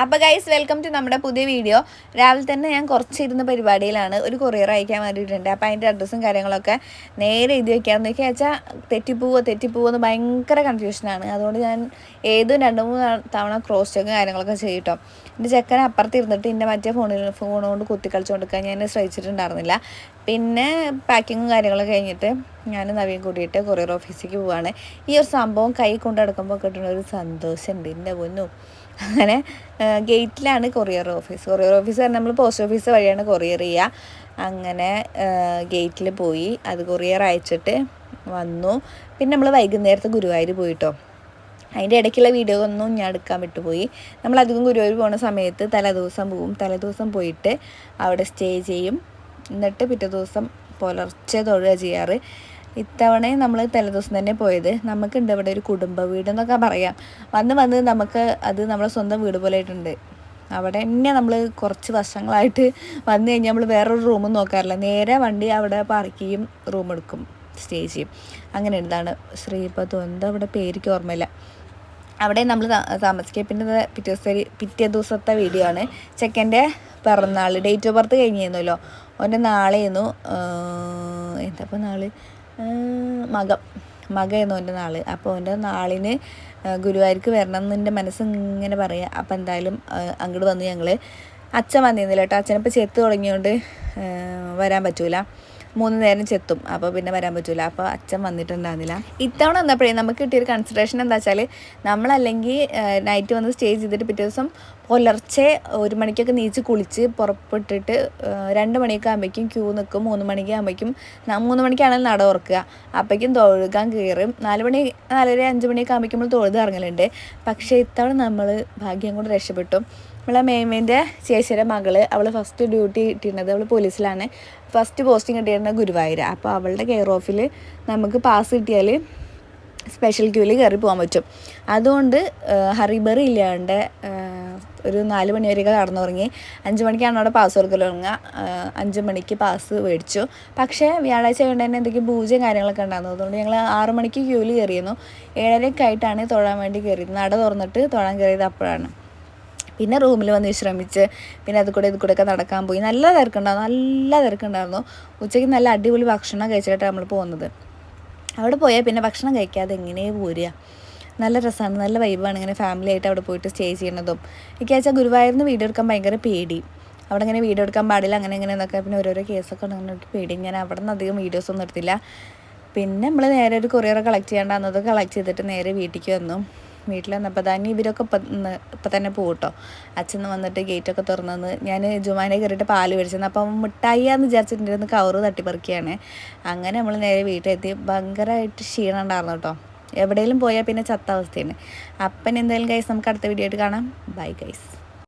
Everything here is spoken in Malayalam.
അപ്പോൾ ഗൈസ് വെൽക്കം ടു നമ്മുടെ പുതിയ വീഡിയോ രാവിലെ തന്നെ ഞാൻ കുറച്ചിരുന്ന പരിപാടിയിലാണ്. ഒരു കൊറിയർ അയക്കാൻ വേണ്ടിയിട്ടുണ്ട്. അപ്പോൾ അതിന്റെ അഡ്രസ്സും കാര്യങ്ങളൊക്കെ നേരെ എഴുതി വയ്ക്കാമെന്ന് വെച്ചാൽ വെച്ചാൽ തെറ്റിപ്പോവോ തെറ്റിപ്പോവോ എന്ന് ഭയങ്കര കൺഫ്യൂഷനാണ് അതുകൊണ്ട് ഞാൻ ഏതും രണ്ട് മൂന്ന് തവണ ക്രോസ് ചെക്കും കാര്യങ്ങളൊക്കെ ചെയ്യട്ടോ എന്റെ ചെക്കൻ അപ്പുറത്ത് ഇരുന്നിട്ട് എന്റെ മറ്റേ ഫോണിൽ ഫോണുകൊണ്ട് കൊണ്ട് കുത്തി കളിച്ചുകൊണ്ടിരിക്കാൻ ഞാൻ ശ്രമിച്ചിട്ടുണ്ടായിരുന്നില്ല. പിന്നെ പാക്കിങ്ങും കാര്യങ്ങളൊക്കെ കഴിഞ്ഞിട്ട് ഞാൻ നവീൻ കൂടിയിട്ട് കൊറിയർ ഓഫീസിലേക്ക് പോവാണ്. ഈ ഒരു സംഭവം കൈ കൊണ്ട് നടക്കുമ്പോൾ കിട്ടുന്ന ഒരു സന്തോഷമുണ്ട്. എന്റെ പൊന്നു. അങ്ങനെ ഗേറ്റിലാണ് കൊറിയർ ഓഫീസ്. കൊറിയർ ഓഫീസ് പറഞ്ഞാൽ നമ്മൾ പോസ്റ്റ് ഓഫീസ് വഴിയാണ് കൊറിയർ ചെയ്യുക അങ്ങനെ ഗേറ്റിൽ പോയി. അത് കൊറിയർ അയച്ചിട്ട് വന്നു. പിന്നെ നമ്മൾ വൈകുന്നേരത്ത് ഗുരുവായൂർ പോയിട്ടോ. അതിന്റെ ഇടയ്ക്കുള്ള വീഡിയോ ഒന്നും ഞാൻ എടുക്കാൻ വിട്ടുപോയി. നമ്മൾ അധികം ഗുരുവായൂർ പോകുന്ന സമയത്ത് തലേദിവസം പോവും. തലേദിവസം പോയിട്ട് അവിടെ സ്റ്റേ ചെയ്യും. എന്നിട്ട് പിറ്റേ ദിവസം പുലർച്ചെ തൊഴുക ചെയ്യാറ്. ഇത്തവണയും നമ്മൾ തലേദിവസം തന്നെ പോയത്. നമുക്കുണ്ട് ഇവിടെ ഒരു കുടുംബ വീട് എന്നൊക്കെ പറയാം. വന്ന് വന്ന് നമുക്ക് അത് നമ്മളെ സ്വന്തം വീട് പോലെ ആയിട്ടുണ്ട്. അവിടെ തന്നെ നമ്മൾ കുറച്ച് വർഷങ്ങളായിട്ട് വന്നു കഴിഞ്ഞാൽ നമ്മൾ വേറൊരു റൂമും നോക്കാറില്ല. നേരെ വണ്ടി അവിടെ പാർക്ക് ചെയ്യും റൂം എടുക്കും സ്റ്റേ ചെയ്യും. അങ്ങനെ എന്താണ് ശ്രീപതു എന്താ അവിടെ പേരിക്ക് ഓർമ്മയില്ല. അവിടെ നമ്മൾ താമസിക്കുക. പിന്നെ പിറ്റേ ദിവസം പിറ്റേ ദിവസത്തെ വീഡിയോ ആണ്. ചെക്കന്റെ പിറന്നാൾ ഡേറ്റ് ഓഫ് ബർത്ത് കഴിഞ്ഞിരുന്നല്ലോ. അവന്റെ നാളെയായിരുന്നു. എന്താ ഇപ്പോൾ നാൾ? മകം. എന്നു എന്റെ നാൾ അപ്പോൾ എന്റെ നാളിന് ഗുരുവായൂർക്ക് വരണം എന്ന് എന്റെ മനസ്സ് ഇങ്ങനെ പറയുക അപ്പോൾ എന്തായാലും അങ്ങോട്ട് വന്ന് ഞങ്ങൾ അച്ഛൻ വന്നിരുന്നില്ല കേട്ടോ അച്ഛനിപ്പോൾ ചെത്ത് തുടങ്ങിയോണ്ട് വരാൻ പറ്റൂല. മൂന്ന് നേരം ചെത്തും. അപ്പോൾ പിന്നെ വരാൻ പറ്റില്ല അപ്പോൾ അച്ഛൻ വന്നിട്ടുണ്ടായിരുന്നില്ല. ഇത്തവണ വന്നപ്പോഴേ നമുക്ക് കിട്ടിയൊരു കൺസിഡറേഷൻ എന്താ വെച്ചാൽ നമ്മളല്ലെങ്കിൽ നൈറ്റ് വന്ന് സ്റ്റേ ചെയ്തിട്ട് പിറ്റേ ദിവസം പുലർച്ചെ ഒരു മണിക്കൊക്കെ നീച്ച് കുളിച്ച് പുറപ്പെട്ടിട്ട് രണ്ട് മണിയൊക്കെ ആകുമ്പോഴേക്കും ക്യൂ നിൽക്കും മൂന്ന് മണിക്ക് ആകുമ്പോഴേക്കും മൂന്ന് മണിക്കാണെങ്കിൽ നട ഓർക്കുക അപ്പോഴേക്കും തൊഴുകാൻ കയറും. നാല് മണി നാലര അഞ്ച് മണിയൊക്കെ ആകുമ്പോഴേക്കും നമ്മൾ തൊഴുത് ഇറങ്ങലുണ്ട്. പക്ഷേ ഇത്തവണ നമ്മൾ ഭാഗ്യം കൊണ്ട് രക്ഷപ്പെട്ടു. നമ്മളെ മേമേന്റെ ചേച്ചിയുടെ മകൾ അവൾ ഫസ്റ്റ് ഡ്യൂട്ടി കിട്ടിയിരുന്നത് അവൾ പോലീസിലാണ്. ഫസ്റ്റ് പോസ്റ്റിംഗ് കിട്ടിയിരുന്നത് ഗുരുവായൂർ. അപ്പോൾ അവളുടെ കെയർ ഓഫിൽ നമുക്ക് പാസ് കിട്ടിയാൽ സ്പെഷ്യൽ ക്യൂവിൽ കയറി പോകാൻ പറ്റും. അതുകൊണ്ട് ഹറിബറി ഇല്ലാണ്ട് ഒരു നാല് മണി വരെയൊക്കെ കടന്നുറങ്ങി അഞ്ച് മണിക്കാണ് അവിടെ പാസ് കൊടുക്കൽ തുടങ്ങുക അഞ്ച് മണിക്ക് പാസ് മേടിച്ചു. പക്ഷേ വ്യാഴാഴ്ച കൊണ്ട് തന്നെ എന്തൊക്കെയും പൂജയും കാര്യങ്ങളൊക്കെ ഉണ്ടായിരുന്നു. അതുകൊണ്ട് ഞങ്ങൾ ആറ് മണിക്ക് ക്യൂവിൽ കയറിയിരുന്നു ഏഴരയൊക്കെ ആയിട്ടാണ് തൊഴാൻ വേണ്ടി കയറിയത് നട തുറന്നിട്ട് തൊഴാൻ കയറിയത് അപ്പോഴാണ്. പിന്നെ റൂമിൽ വന്ന് വിശ്രമിച്ച് പിന്നെ അത് കൂടെ ഇത് നടക്കാൻ പോയി. നല്ല തിരക്കുണ്ടായിരുന്നു നല്ല തിരക്കുണ്ടായിരുന്നു. ഉച്ചയ്ക്ക് നല്ല അടിപൊളി ഭക്ഷണം കഴിച്ചിട്ടാണ് നമ്മൾ പോകുന്നത് അവിടെ പോയാൽ പിന്നെ ഭക്ഷണം കഴിക്കാതെ എങ്ങനെ പോരുക നല്ല രസമാണ് നല്ല വൈബാണ് ഇങ്ങനെ ഫാമിലി ആയിട്ട് അവിടെ പോയിട്ട് സ്റ്റേ ചെയ്യണതും. എനിക്ക് വെച്ചാൽ ഗുരുവായൂരിന്ന് വീഡിയോ എടുക്കാൻ ഭയങ്കര പേടി. അവിടെ ഇങ്ങനെ വീഡിയോ എടുക്കാൻ പാടില്ല അങ്ങനെ ഇങ്ങനെ എന്നൊക്കെ പിന്നെ ഓരോരോ കേസൊക്കെ ഉണ്ടെങ്കിൽ പേടി. ഞാൻ അവിടെ നിന്ന് അധികം വീഡിയോസ് ഒന്നും എടുത്തില്ല. പിന്നെ നമ്മൾ നേരെ ഒരു കൊറിയർ കളക്ട് ചെയ്യേണ്ടത് കളക്ട് ചെയ്തിട്ട് നേരെ വീട്ടിലേക്ക് വന്നു. വീട്ടിൽ വന്നപ്പോൾ തന്നെ ഇവരൊക്കെ ഇപ്പം ഇപ്പം തന്നെ കേട്ടോ അച്ഛൻ വന്നിട്ട് ഗേറ്റൊക്കെ തുറന്നു ഞാൻ ജുമാനെ കയറിയിട്ട് പാൽ മേടിച്ചത് അപ്പം മിഠായിയാന്ന് വിചാരിച്ചിട്ടുണ്ടായിരുന്നു കവറ് തട്ടിപ്പറിക്കുകയാണ് അങ്ങനെ നമ്മൾ നേരെ വീട്ടിലെത്തി. ഭയങ്കരമായിട്ട് ക്ഷീണം ഉണ്ടായിരുന്നു കേട്ടോ. എവിടെയെങ്കിലും പോയാൽ പിന്നെ ചത്ത അവസ്ഥയാണ് അപ്പൻ എന്തായാലും ഗൈസ് നമുക്ക് അടുത്ത വീഡിയോ ആയിട്ട് കാണാം. Bye guys